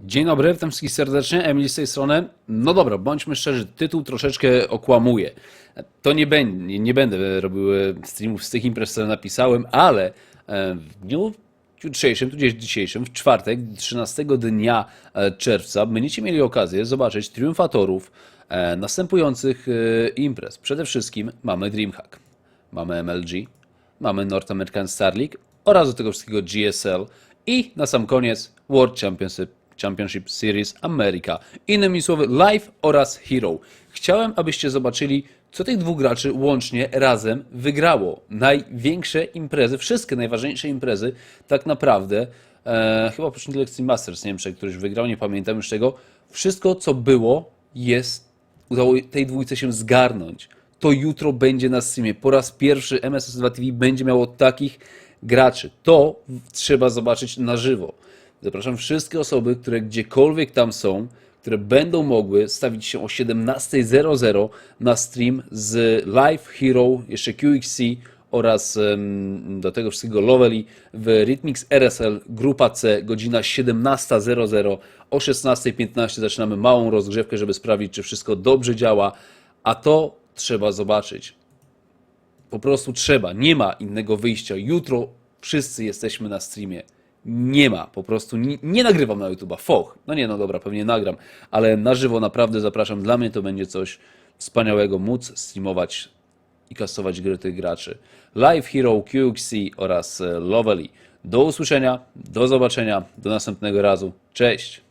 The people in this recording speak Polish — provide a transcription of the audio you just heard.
Dzień dobry, witam wszystkich serdecznie, Emil z tej strony. No dobra, bądźmy szczerzy, tytuł troszeczkę okłamuje. To nie, będzie, nie będę robił e, streamów z tych imprez, które napisałem, ale e, w dniu jutrzejszym, tudzież dzisiejszym, w czwartek, 13 dnia e, czerwca, będziecie mieli okazję zobaczyć triumfatorów następujących imprez. Przede wszystkim mamy DreamHack, mamy MLG, mamy North American Star League oraz do tego wszystkiego GSL i na sam koniec World Championship, Championship Series America. Innymi słowy, Live oraz Hero. Chciałem, abyście zobaczyli, co tych dwóch graczy łącznie razem wygrało. Największe imprezy, wszystkie najważniejsze imprezy, tak naprawdę, e, chyba oprócz Extreme Masters, nie wiem, czy któryś wygrał, nie pamiętam już tego. Wszystko, co było, jest, udało tej dwójce się zgarnąć to jutro będzie na streamie. Po raz pierwszy MSS2 TV będzie miało takich graczy. To trzeba zobaczyć na żywo. Zapraszam wszystkie osoby, które gdziekolwiek tam są, które będą mogły stawić się o 17.00 na stream z Live Hero, jeszcze QXC oraz do tego wszystkiego Lovely w Rhythmix RSL Grupa C, godzina 17.00. O 16.15 zaczynamy małą rozgrzewkę, żeby sprawdzić, czy wszystko dobrze działa, a to trzeba zobaczyć. Po prostu trzeba, nie ma innego wyjścia. Jutro wszyscy jesteśmy na streamie. Nie ma, po prostu nie, nie nagrywam na YouTube'a. Foch. No nie, no dobra, pewnie nagram, ale na żywo naprawdę zapraszam. Dla mnie to będzie coś wspaniałego móc streamować i kasować gry tych graczy. Live Hero, QXC oraz e, Lovely. Do usłyszenia, do zobaczenia, do następnego razu. Cześć!